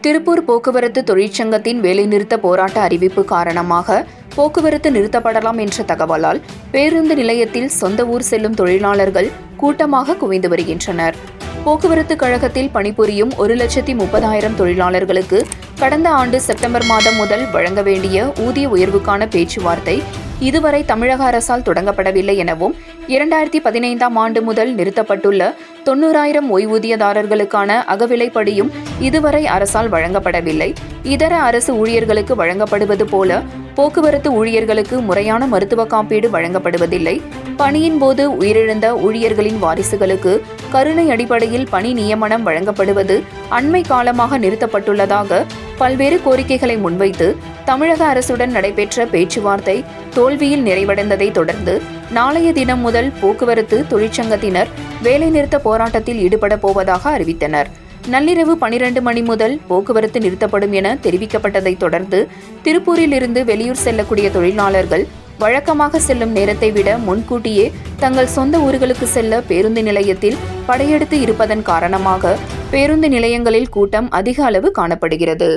திருப்பூர் போக்குவரத்து தொழிற்சங்கத்தின் வேலைநிறுத்த போராட்ட அறிவிப்பு காரணமாக போக்குவரத்து நிறுத்தப்படலாம் என்ற தகவலால் பேருந்து நிலையத்தில் சொந்த ஊர் செல்லும் தொழிலாளர்கள் கூட்டமாக குவிந்து வருகின்றனர். போக்குவரத்து கழகத்தில் பணிபுரியும் ஒரு லட்சத்தி முப்பதாயிரம் தொழிலாளர்களுக்கு கடந்த ஆண்டு செப்டம்பர் மாதம் முதல் வழங்க வேண்டிய ஊதிய உயர்வுக்கான பேச்சுவார்த்தை இதுவரை தமிழக அரசால் தொடங்கப்படவில்லை எனவும் இரண்டாயிரத்தி பதினைந்தாம் ஆண்டு முதல் நிறுத்தப்பட்டுள்ள தொண்ணூறாயிரம் ஓய்வூதியதாரர்களுக்கான அகவிலைப்படியும் இதுவரை அரசால் வழங்கப்படவில்லை. இதர அரசு ஊழியர்களுக்கு வழங்கப்படுவது போல போக்குவரத்து ஊழியர்களுக்கு முறையான மருத்துவ காப்பீடு வழங்கப்படுவதில்லை. பணியின் போது உயிரிழந்த ஊழியர்களின் வாரிசுகளுக்கு கருணை அடிப்படையில் பணி நியமனம் வழங்கப்படுவது அண்மை காலமாக நிறுத்தப்பட்டுள்ளதாக பல்வேறு கோரிக்கைகளை முன்வைத்து தமிழக அரசுடன் நடைபெற்ற பேச்சுவார்த்தை தோல்வியில் நிறைவடைந்ததை தொடர்ந்து நாளைய தினம் முதல் போக்குவரத்து தொழிற்சங்கத்தினர் வேலைநிறுத்த போராட்டத்தில் ஈடுபட போவதாக அறிவித்தனர். நள்ளிரவு பனிரெண்டு மணி முதல் போக்குவரத்து நிறுத்தப்படும் என தெரிவிக்கப்பட்டதை தொடர்ந்து திருப்பூரில் இருந்து வெளியூர் செல்லக்கூடிய தொழிலாளர்கள் வழக்கமாக செல்லும் நேரத்தை விட முன்கூட்டியே தங்கள் சொந்த ஊர்களுக்கு செல்ல பேருந்து நிலையத்தில் படையெடுத்து இருப்பதன் காரணமாக பேருந்து நிலையங்களில் கூட்டம் அதிக அளவு காணப்படுகிறது.